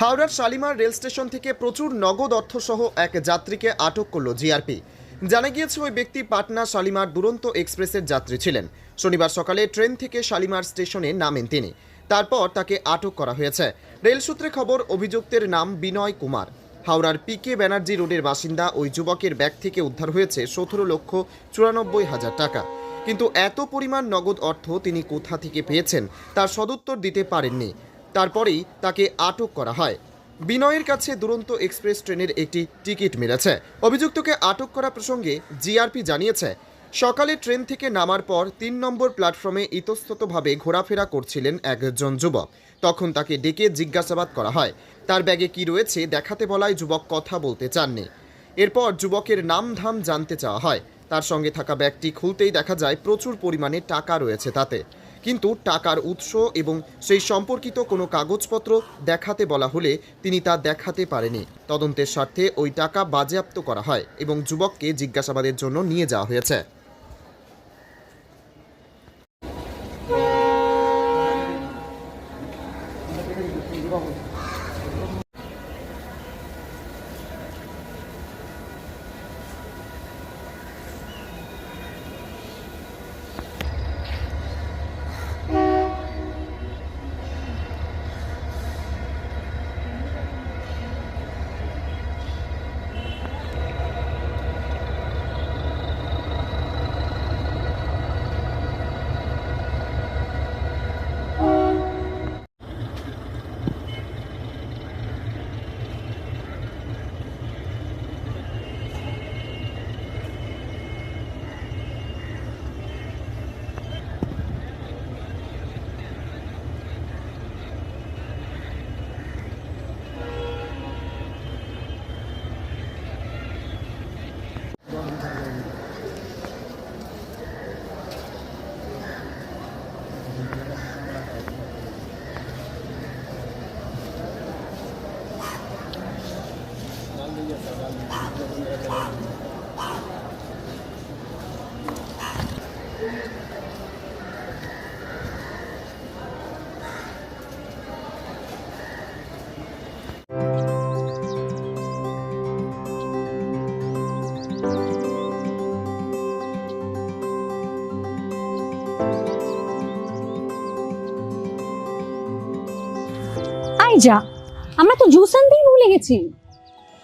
হাওড়ার Shalimar rail station থেকে প্রচুর নগদ অর্থসহ এক যাত্রীকে আটক করল জিআরপি। জানা গিয়েছে, ওই ব্যক্তি পাটনা শালিমার দুরন্ত এক্সপ্রেসের যাত্রী ছিলেন। শনিবার সকালে ট্রেন থেকে শালিমার স্টেশনে নামেন তিনি। তারপর তাকে আটক করা হয়েছে। রেল সূত্রে খবর, অভিযুক্তের নাম বিনয় কুমার। হাওড়ার পিকে ব্যানার্জি রোডের বাসিন্দা ওই যুবকের ব্যাগ থেকে উদ্ধার হয়েছে সতেরো লক্ষ চুরানব্বই হাজার টাকা। কিন্তু এত পরিমাণ নগদ অর্থ তিনি কোথা থেকে পেয়েছেন, তার সদুত্তর দিতে পারেননি। তারপরেই তাকে আটক করা হয়। বিনয়ের কাছে দুরন্ত এক্সপ্রেস ট্রেনের একটি টিকিট মিলেছে। অভিযুক্তকে আটক করা প্রসঙ্গে জিআরপি জানিয়েছে, সকালে ট্রেন থেকে নামার পর তিন নম্বর প্ল্যাটফর্মে ইতস্ততভাবে ঘোরাফেরা করছিলেন একজন যুবক। তখন তাকে ডেকে জিজ্ঞাসাবাদ করা হয়, তার ব্যাগে কি রয়েছে? দেখাতে বলায় যুবক কথা বলতে চাননি। এরপর যুবকের নাম ধাম জানতে চাওয়া হয়। তার সঙ্গে থাকা ব্যাগটি খুলতেই দেখা যায় প্রচুর পরিমাণে টাকা রয়েছে তাতে। কিন্তু টাকার উৎস এবং সেই সম্পর্কিত কোনো কাগজপত্র দেখাতে বলা হলে তিনি তা দেখাতে পারেনি। তদন্তের স্বার্থে ওই টাকা বাজেয়াপ্ত করা হয় এবং যুবককে জিজ্ঞাসাবাদের জন্য নিয়ে যাওয়া হয়েছে। যা আমরা তো জুস আনতেই ভুলে গেছি।